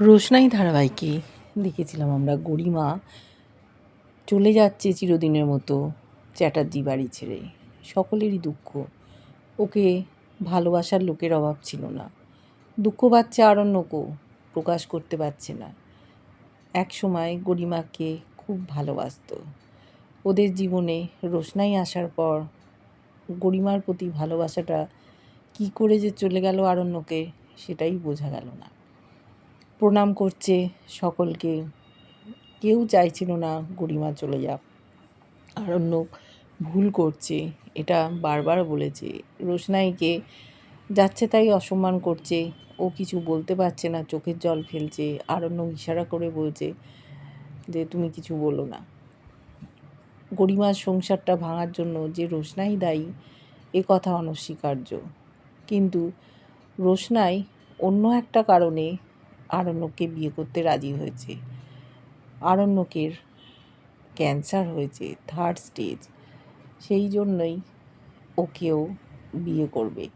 রোশনাই ধারাবাহিকে দেখেছিলাম আমরা, গরিমা। চলে যাচ্ছে চিরদিনের মতো চ্যাটার্জি বাড়ি ছেড়ে। সকলেরই দুঃখ। ওকে ভালোবাসার লোকের অভাব ছিল না। দুঃখ পাচ্ছে আরণ্যকও প্রকাশ করতে পারছে না। এক সময় গরিমাকে খুব ভালোবাসতো। ওদের জীবনে রোশনাই আসার পর গরিমার প্রতি ভালোবাসাটা কী করে যে চলে গেল আরণ্যকে সেটাই বোঝা গেল না। প্রণাম করছে সকলকে। কেউ চাইছিল না গরিমা চলে যাক। আরণ্যক ভুল করছে, এটা বারবার বলেছে। রোশনাইকে যাচ্ছে তাই অসম্মান করছে। ও কিছু বলতে পারছে না, চোখের জল ফেলছে। আরণ্যক ইশারা করে বলছে যে, তুমি কিছু বলো না। গরিমার সংসারটা ভাঙার জন্য যে রোশনাই দায়ী, এ কথা অনস্বীকার্য। কিন্তু রোশনাই অন্য একটা কারণে আরণ্যককে বিয়ে করতে রাজি হয়েছে। আরণ্যকের ক্যান্সার হয়েছে থার্ড স্টেজ সেই জন্যই ওকেও বিয়ে করবে।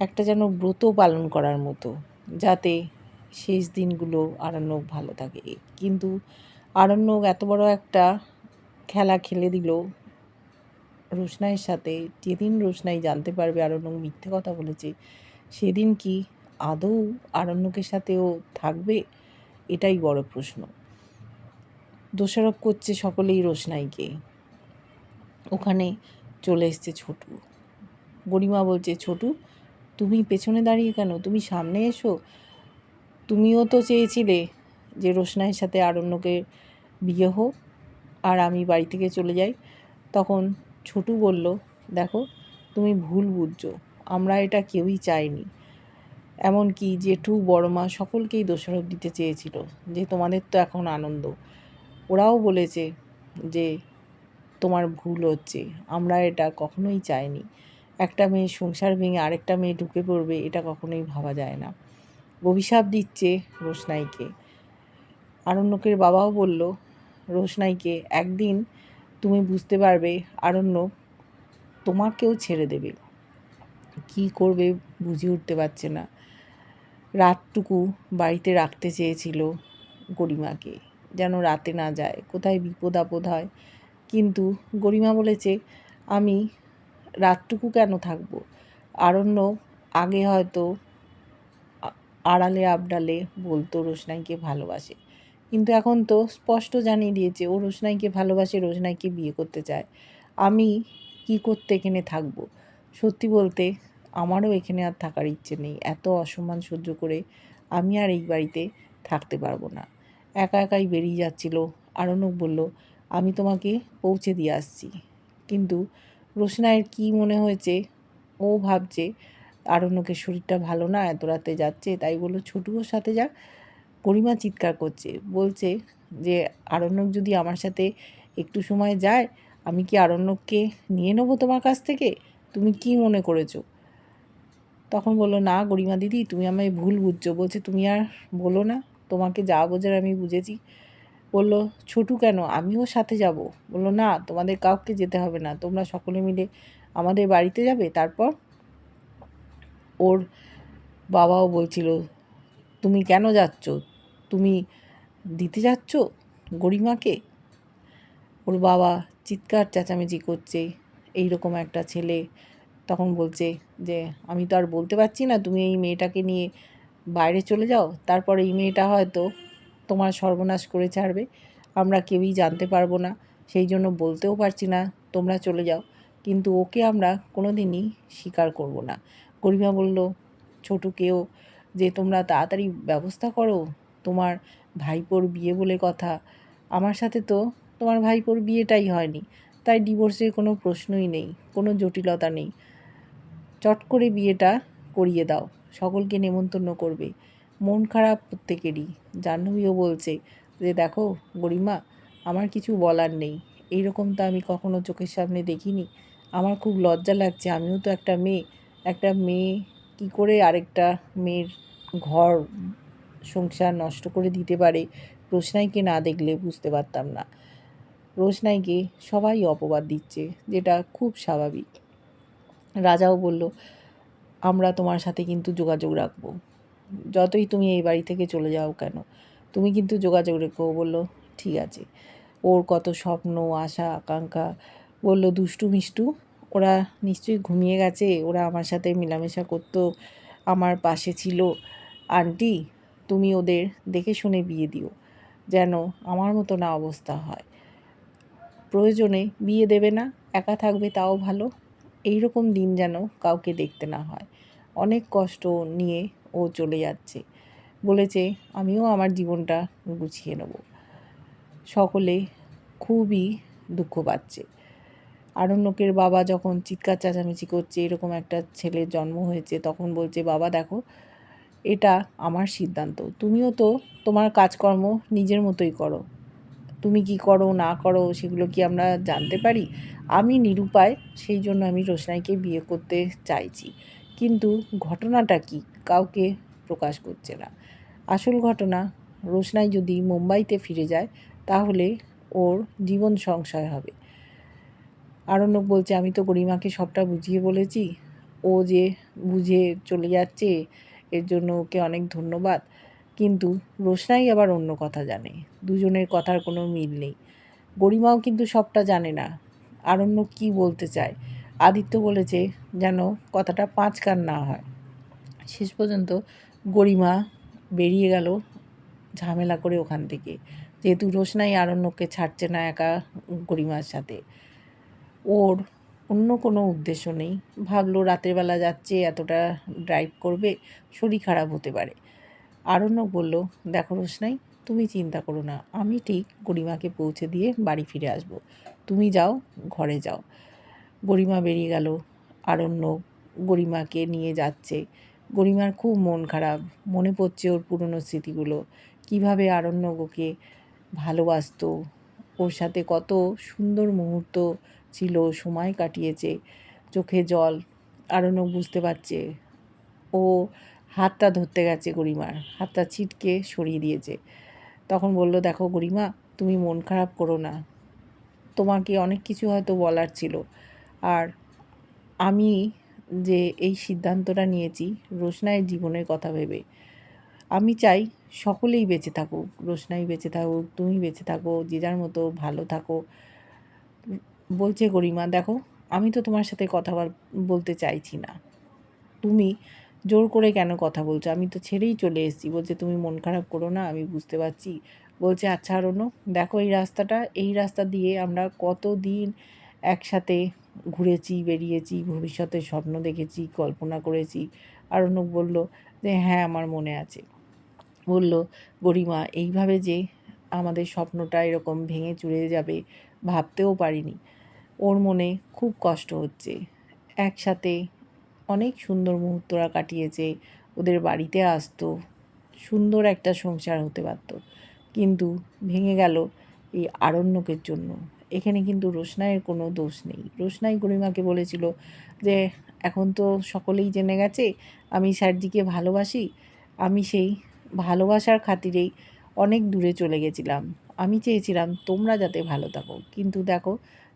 একটা যেন ব্রত পালন করার মতো, যাতে শেষ দিনগুলো আরণ্যক ভালো থাকে। কিন্তু আরণ্যক এত বড় একটা খেলা খেলে দিল। রোশনাইয়ের সাথে, যেদিন রোশনাই জানতে পারবে আরণ্যক মিথ্যে কথা বলেছে, সেদিন কি আদৌ আরণ্যকের সাথেও থাকবে? এটাই বড় প্রশ্ন। দোষারোপ করছে সকলেই রোশনাইকে। ওখানে চলে এসছে ছোটু। গরিমা বলছে, ছোটু, তুমি পেছনে দাঁড়িয়ে কেন? তুমি সামনে এসো। তুমিও তো চেয়েছিলে যে রোশনাইয়ের সাথে আরণ্যকে বিয়ে হোক আর আমি বাড়ি থেকে চলে যাই। তখন ছোটু বলল, দেখো, তুমি ভুল বুঝছ। আমরা এটা কেউই চাইনি। এমনকি জেঠু বড় মা সকলকেই দোষারোপ দিতে চেয়েছিল যে তোমাদের তো এখন আনন্দ। ওরাও বলেছে যে তোমার ভুল হচ্ছে, আমরা এটা কখনোই চাইনি। একটা মেয়ে সংসার ভেঙে আরেকটা মেয়ে ঢুকে পড়বে, এটা কখনোই ভাবা যায় না। অভিশাপ দিচ্ছে রোশনাইকে। আরণ্যকের বাবাও বলল, রোশনাইকে, একদিন তুমি বুঝতে পারবে, আরণ্য তোমাকেও ছেড়ে দেবে। কি করবে বুঝে উঠতে পারছে না। রাতটুকু বাড়িতে রাখতে চেয়েছিল গরিমাকে, যেন রাতে না যায়, কোথায় বিপদ আপদ হয়। কিন্তু গরিমা বলেছে, আমি রাতটুকু কেন থাকব? আরণ্য আগে হয়তো আড়ালে আবডালে বলতো রোশনাইকে ভালোবাসে। কিন্তু এখন তো স্পষ্ট জানিয়ে দিয়েছে, ও রোশনাইকে ভালোবাসে, রোশনাইকে বিয়ে করতে চায়। আমি কি করতে এখানে থাকব? সত্যি বলতে আমারও এখানে আর থাকার ইচ্ছে নেই। এত অসম্মান সহ্য করে আমি আর এই বাড়িতে থাকতে পারব না। একা একাই বেরিয়ে যাচ্ছিল। আরণ্যক বলল, আমি তোমাকে পৌঁছে দিয়ে আসছি। কিন্তু রোশনাইয়ের কী মনে হয়েছে? ও ভাবছে, আরণ্যকের শরীরটা ভালো না, এত রাতে যাচ্ছে। তাই বলল, ছোটুর সাথে যাক গরিমা চিৎকার করছে। বলছে যে, আরণ্যক যদি আমার সাথে একটু সময় যায়, আমি কি আরণ্যককে নিয়ে নেব তোমার কাছ থেকে? তুমি কি মনে করেছ? তখন বলল, না গরিমা দিদি, তুমি আমায় ভুল বুঝছ। বলছে, তুমি আর বলো না, তোমাকে যা বোঝার আমি বুঝেছি। বলল, ছোটু কেন? আমিও সাথে যাব। বলল, না, তোমাদের কাউকে যেতে হবে না, তোমরা সকলে মিলে আমাদের বাড়িতে যাবে। তারপর ওর বাবাও বলছিল, তুমি কেন যাচ্ছ? তুমি দিতে যাচ্ছ গরিমাকে? ওর বাবা, চিৎকার চেঁচামেচি করছে এই রকম একটা ছেলে। তখন বলছে যে, আমি তো আর বলতে পারছি না, তুমি এই মেয়েটাকে নিয়ে বাইরে চলে যাও, তারপর এই মেয়েটা হয়তো তোমার সর্বনাশ করে ছাড়বে। আমরা কেউই জানতে পারব না, সেই জন্য বলতেও পারছি না, তোমরা চলে যাও। কিন্তু ওকে আমরা কোনো দিনই স্বীকার করব না। গরিমা বলল ছোটুকেও যে তোমরা তাড়াতাড়ি ব্যবস্থা করো, তোমার ভাইপোর বিয়ে বলে কথা, আমার সাথে তো তোমার ভাইপোর বিয়েটাই হয়নি, তাই ডিভোর্সের কোনো প্রশ্নই নেই, কোনো জটিলতা নেই। চট করে বিয়েটা করিয়ে দাও, সকলকে নেমন্তন্ন করবে। মন খারাপ প্রত্যেকেরই। জাহ্নবীও বলছে যে, দেখো গরিমা, আমার কিছু বলার নেই। এইরকম তো আমি কখনো চোখের সামনে দেখিনি। আমার খুব লজ্জা লাগছে। আমিও তো একটা মেয়ে। একটা মেয়ে কী করে আরেকটা মেয়ের ঘর, সংসার নষ্ট করে দিতে পারে? রোশনাইকে না দেখলে বুঝতে পারতাম না। রোশনাইকে সবাই অপবাদ দিচ্ছে, যেটা খুব স্বাভাবিক। রাজাও বলল, আমরা তোমার সাথে কিন্তু যোগাযোগ রাখব। যতই তুমি এই বাড়ি থেকে চলে যাও কেন, তুমি কিন্তু যোগাযোগ রেখো। বলল, ঠিক আছে। ওর কত স্বপ্ন, আশা, আকাঙ্ক্ষা। বলল, দুষ্টু মিষ্টু, ওরা নিশ্চয়ই ঘুমিয়ে গেছে। ওরা আমার সাথে মেলামেশা করতো, আমার পাশে ছিল। আন্টি, তুমি ওদের দেখে শুনে বিয়ে দিও, যেন আমার মতো না অবস্থা হয়। প্রয়োজনে বিয়ে দেবে না, একা থাকবে তাও ভালো। এই রকম দিন যেন কাউকে দেখতে না হয়। অনেক কষ্ট নিয়ে ও চলে যাচ্ছে। বলেছে, আমিও আমার জীবনটা গুছিয়ে নেব। সকলে খুবই দুঃখ পাচ্ছে। আরণ্যকের বাবা যখন চিৎকার চেঁচামেচি করছে, এরকম একটা ছেলের জন্ম হয়েছে, তখন বলছে, বাবা, দেখো, এটা আমার সিদ্ধান্ত। তুমিও তো তোমার কাজকর্ম নিজের মতোই করো। তুমি কি করো, না করো, সেগুলো কি আমরা জানতে পারি? আমি নিরুপায়, সেই জন্য আমি রোশনাইকে বিয়ে করতে চাইছি। কিন্তু ঘটনাটা কি? কাউকে প্রকাশ করছে না। আসল ঘটনা, রোশনাই যদি মুম্বাইতে ফিরে যায়, তাহলে ওর জীবন সংশয় হবে। আরণ্যক বলছে, আমি তো গরিমাকে সবটা বুঝিয়ে বলেছি। ও যে বুঝে চলে যাচ্ছে, এর জন্য ওকে অনেক ধন্যবাদ। কিন্তু রোশনাই আবার অন্য কথা জানে। দুজনের কথার কোনো মিল নেই। গরিমাও কিন্তু সবটা জানে না। আরণ্য কি বলতে চায়? আদিত্য বলেছে যেন কথাটা পাঁচ কান না হয়। শেষ পর্যন্ত গরিমা বেরিয়ে গেল ঝামেলা করে ওখান থেকে। যেহেতু রোশনাই আরণ্যকে ছাড়ছে না একা গরিমার সাথে। ওর অন্য কোনো উদ্দেশ্য নেই। ভাবলো রাতের বেলা যাচ্ছে, এতটা ড্রাইভ করবে, শরীর খারাপ হতে পারে। আরণ্যক বলল, দেখো রোশনাই, তুমি চিন্তা করো না। আমি ঠিক গরিমাকে পৌঁছে দিয়ে বাড়ি ফিরে আসব। তুমি যাও, ঘরে যাও। গরিমা বেরিয়ে গেল। আরণ্য গরিমাকে নিয়ে যাচ্ছে। গরিমার খুব মন খারাপ। মনে পড়ছে ওর পুরনো স্মৃতিগুলো। কীভাবে আরণ্যক ওকে ভালোবাসতো। ওর সাথে কত সুন্দর মুহূর্ত ছিল, সময় কাটিয়েছে। চোখে জল। আরণ্যক বুঝতে পারছে। ও হাতটা ধরতে গেছে গরিমার, হাতটা ছিটকে সরিয়ে দিয়েছে। তখন বলল, দেখো গরিমা, তুমি মন খারাপ করো না। তোমাকে অনেক কিছু হয়তো বলার ছিল। আর আমি যে এই সিদ্ধান্তটা নিয়েছি, রোশনাইয়ের জীবনের কথা ভেবে। আমি চাই সকলেই বেঁচে থাকুক, রোশনাই বেঁচে থাকুক, তুমি বেঁচে থাকো, যে যার মতো ভালো থাকো। বলছে গরিমা, দেখো, আমি তো তোমার সাথে কথা বলতে চাইছি না। তুমি জোর করে কেন কথা বলছো? আমি তো ছেড়েই চলে এসেছি। বলছে, তুমি মন খারাপ করো না, আমি বুঝতে পারছি। বলছে আচ্ছা আরণ্য দেখো, এই রাস্তাটা, এই রাস্তা দিয়ে আমরা কত দিন একসাথে ঘুরেছি, বেরিয়েছি, ভবিষ্যতে স্বপ্ন দেখেছি, কল্পনা করেছি। আরণ্যক বলল যে হ্যাঁ আমার মনে আছে। বলল, গরিমা, এইভাবে যে আমাদের স্বপ্নটা এরকম ভেঙে চুরে যাবে, ভাবতেও পারিনি। ওর মনে খুব কষ্ট হচ্ছে। একসাথে অনেক সুন্দর মুহূর্তরা কাটিয়েছে, ওদের বাড়িতে আসতো, সুন্দর একটা সংসার হতে পারত। কিন্তু ভেঙে গেল এই আরণ্যকের জন্য। এখানে কিন্তু রোশনাইয়ের কোনো দোষ নেই। রোশনাই গরিমাকে বলেছিল যে, এখন তো সকলেই জেনে গেছে, আমি স্যারজিকে ভালোবাসি, আমি সেই ভালোবাসার খাতিরেই অনেক দূরে চলে গেছিলাম। আমি চেয়েছিলাম তোমরা যাতে ভালো থাকো। কিন্তু দেখো,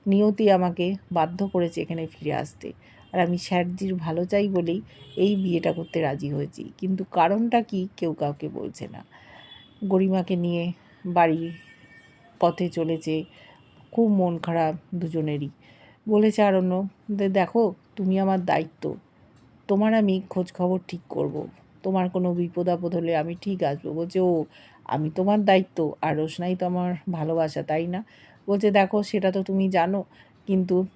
নিয়তি আমাকে বাধ্য করেছে এখানে ফিরে আসতে। আর আমি স্যারজির ভালো চাই বলেই এই বিয়েটা করতে রাজি হয়েছি। কিন্তু কারণটা কি কেউ কাউকে বলছে না। গরিমাকে নিয়ে বাড়ি পথে চলেছে, খুব মন খারাপ দুজনেরই। বলেছে আরণ্য দেখো, তুমি আমার দায়িত্ব। তোমার আমি খোঁজ খবর ঠিক করব। তোমার কোনো বিপদ আপদ হলে আমি ঠিক আসব। বলছে, ও, আমি তোমার দায়িত্ব, আর রোশনাই তো আমার ভালোবাসা, তাই না? বলছে, দেখো, সেটা তো তুমি জানো, কিন্তু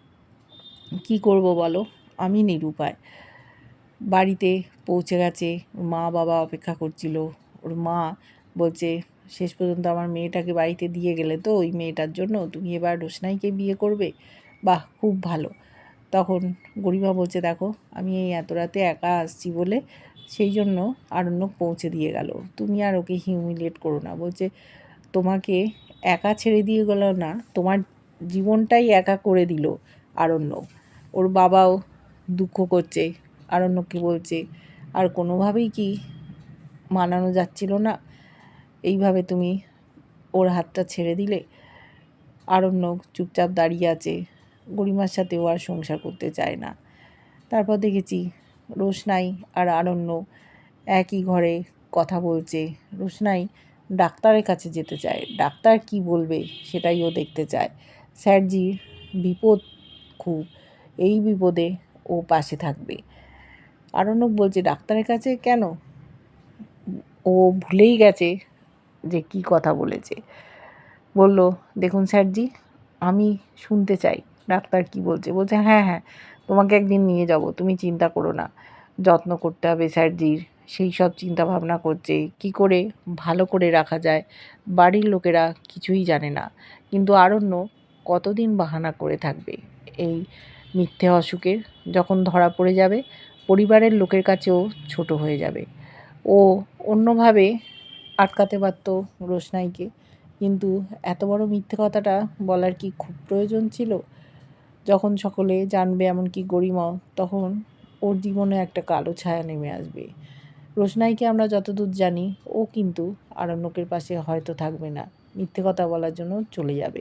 কি করব বলো? আমি নিরুপায়। বাড়িতে পৌঁছে গেছে মা বাবা অপেক্ষা করছিল। ওর মা বলছে, শেষ পর্যন্ত আমার মেয়েটাকে বাড়িতে দিয়ে গেলে তো ওই মেয়েটার জন্য তুমি এবার রোশনাইকে বিয়ে করবে? বাহ, খুব ভালো। তখন গরিমা বলছে, দেখো, আমি এই এত রাতে একা আসছি বলে সেই জন্য আরণ্যক পৌঁছে দিয়ে গেল। তুমি আর ওকে হিউমিলিয়েট করো না। বলছে, তোমাকে একা ছেড়ে দিয়ে গেল না, তোমার জীবনটাই একা করে দিল আরণ্যক। ওর বাবাও দুঃখ করছে, আরণ্যককে বলছে, আর কোনোভাবেই কি মানানো যাচ্ছিল না? এইভাবে তুমি ওর হাতটা ছেড়ে দিলে? আরণ্যক চুপচাপ দাঁড়িয়ে আছে, গরিমার সাথে ও আর সংসার করতে চায় না। তারপর দেখেছি রোশনাই আর আরণ্য একই ঘরে কথা বলছে। রোশনাই ডাক্তারের কাছে যেতে চায়। ডাক্তার কি বলবে সেটাই ও দেখতে চায়। স্যারজির বিপদ খুব। এই বিপদে ও পাশে থাকবে। আরণ্যক বলছে, ডাক্তারের কাছে কেন? ও ভুলেই গেছে যে কি কথা বলেছে। বলল, দেখুন স্যারজি, আমি শুনতে চাই। ডাক্তার কি বলছে? বলছে হ্যাঁ হ্যাঁ তোমাকে একদিন নিয়ে যাব, তুমি চিন্তা করো না। যত্ন করতে হবে স্যারজির, সেই সব চিন্তা ভাবনা করছে। কি করে ভালো করে রাখা যায়, বাড়ির লোকেরা কিছুই জানে না। কিন্তু আরণ্য কতদিন বাহানা করে থাকবে? এই মিথ্যে অসুখের যখন ধরা পড়ে যাবে, পরিবারের লোকের কাছেও ছোট হয়ে যাবে। ও অন্যভাবে আটকাতে পারত রোশনাইকে। কিন্তু এত বড় মিথ্যে কথাটা বলার কি খুব প্রয়োজন ছিল? যখন সকলে জানবে এমনকি গরিমাও, তখন ওর জীবনে একটা কালো ছায়া নেমে আসবে। রোশনাইকে আমরা যতদূর জানি, ও কিন্তু আরণ্যকের পাশে হয়তো থাকবে না। মিথ্যে কথা বলার জন্য চলে যাবে।